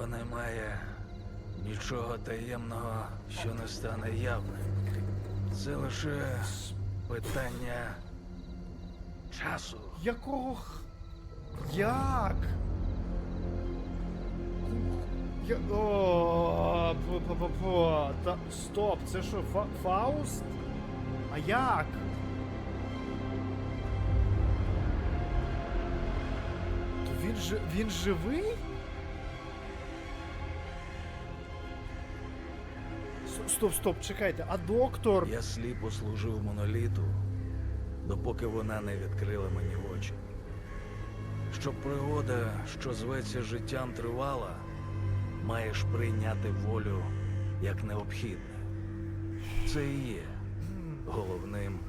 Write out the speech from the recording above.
Бо немає нічого таємного, що не стане явним. Це лише питання часу. Якого. Як? Я... О, по-по-по-по. Та стоп, це що, Фа... Фауст? А як? Він же. він живий? Стоп, стоп, чекайте, а доктор. Я сліпо служив моноліту, допоки вона не відкрила мені очі. Щоб пригода, що зветься життям, тривала, маєш прийняти волю як необхідне. Це і є головним